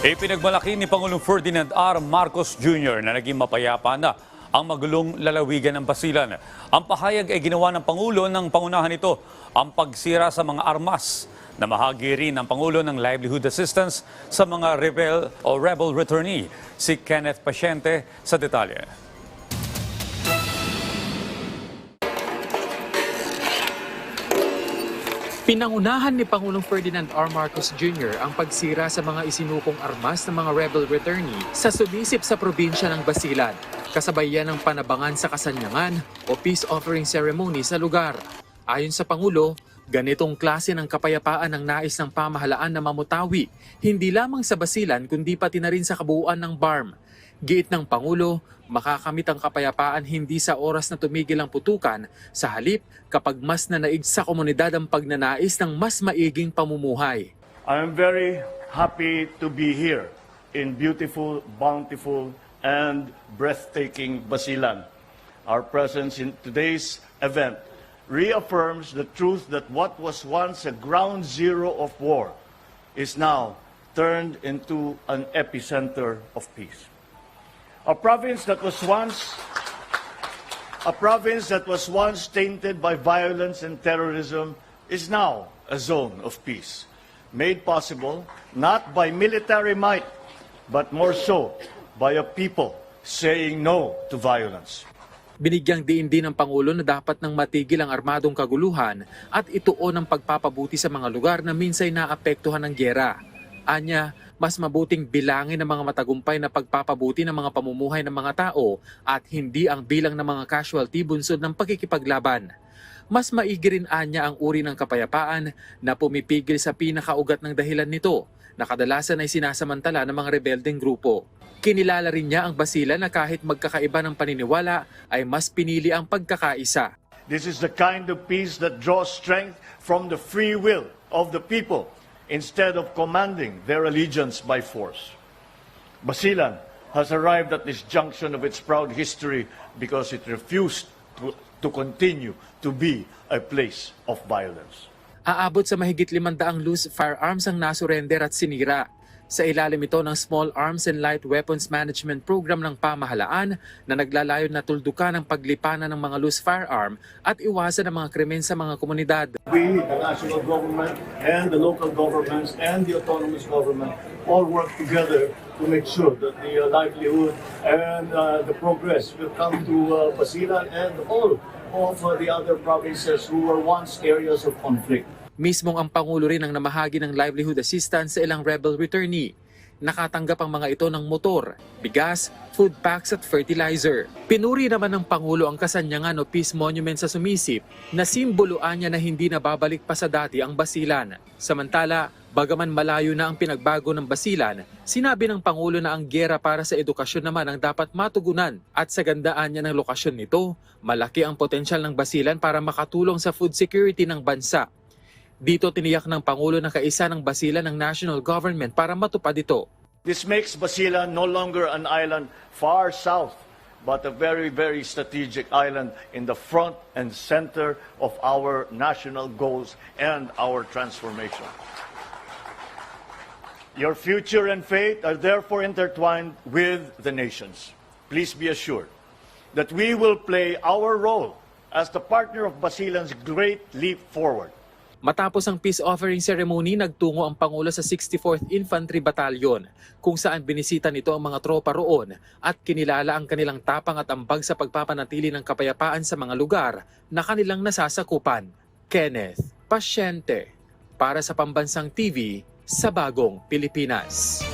Ipinagmalaki ni Pangulong Ferdinand R. Marcos Jr. na naging mapayapa na ang magulong lalawigan ng Basilan. Ang pahayag ay ginawa ng Pangulo ng pangunahan nito ang pagsira sa mga armas na mahagi rin ng Pangulo ng Livelihood Assistance sa mga rebel o rebel returnee. Si Kenneth Pasyente sa detalye. Pinangunahan ni Pangulong Ferdinand R. Marcos Jr. ang pagsira sa mga isinukong armas ng mga rebel returnee sa sumisip sa probinsya ng Basilan, kasabay yan ng panabangan sa kasanyangan o peace offering ceremony sa lugar. Ayon sa Pangulo, ganitong klase ng kapayapaan ang nais ng pamahalaan na mamutawi, hindi lamang sa Basilan kundi pati na rin sa kabuuan ng BARM. Giit ng Pangulo, makakamit ang kapayapaan hindi sa oras na tumigil ang putukan, sa halip kapag mas nanaig sa komunidad ang pagnanais ng mas maiging pamumuhay. I am very happy to be here in beautiful, bountiful, and breathtaking Basilan. Our presence in today's event reaffirms the truth that what was once a ground zero of war is now turned into an epicenter of peace. A province that was once a province that was once tainted by violence and terrorism is now a zone of peace, made possible not by military might, but more so by a people saying no to violence. Binigyang diin din ng Pangulo na dapat nang matigil ang armadong kaguluhan at ituon ang pagpapabuti sa mga lugar na minsay naapektuhan ng gyera. Anya, mas mabuting bilangin ang mga matagumpay na pagpapabuti ng mga pamumuhay ng mga tao at hindi ang bilang ng mga casualty bunsod ng pakikipaglaban. Mas maigi rin anya ang uri ng kapayapaan na pumipigil sa pinakaugat ng dahilan nito na kadalasan ay sinasamantala ng mga rebeldeng grupo. Kinilala rin niya ang Basila na kahit magkakaiba ng paniniwala ay mas pinili ang pagkakaisa. This is the kind of peace that draws strength from the free will of the people instead of commanding their allegiance by force. Basilan has arrived at this junction of its proud history because it refused to, to continue to be a place of violence. Aabot sa mahigit 500 loose firearms ang nasurrender at sinira. Sa ilalim ito ng Small Arms and Light Weapons Management Program ng pamahalaan na naglalayon na tuldukan ang paglipanan ng mga loose firearm at iwasan ang mga krimen sa mga komunidad. we, the national government, and the local governments, and the autonomous government all work together to make sure that the uh, livelihood and uh, the progress will come to uh, Basilan and all of uh, the other provinces who were once areas of conflict. Mismong ang Pangulo rin ang namahagi ng livelihood assistance sa ilang rebel returnee. Nakatanggap ang mga ito ng motor, bigas, food packs at fertilizer. Pinuri naman ng Pangulo ang kasanyangan o peace monument sa sumisip na simboloan niya na hindi na babalik pa sa dati ang Basilan. Samantala, bagaman malayo na ang pinagbago ng Basilan, sinabi ng Pangulo na ang gera para sa edukasyon naman ang dapat matugunan at sa gandaan niya ng lokasyon nito, malaki ang potensyal ng Basilan para makatulong sa food security ng bansa. Dito tiniyak ng Pangulo na kaisa ng Basilan ng national government para matupad ito. This makes Basilan no longer an island far south, but a very, very strategic island in the front and center of our national goals and our transformation. Your future and fate are therefore intertwined with the nations. Please be assured that we will play our role as the partner of Basilan's great leap forward. Matapos ang peace offering ceremony, nagtungo ang Pangulo sa 64th Infantry Battalion kung saan binisita nito ang mga tropa roon at kinilala ang kanilang tapang at ambag sa pagpapanatili ng kapayapaan sa mga lugar na kanilang nasasakupan. Kenneth Pasyente para sa Pambansang TV sa Bagong Pilipinas.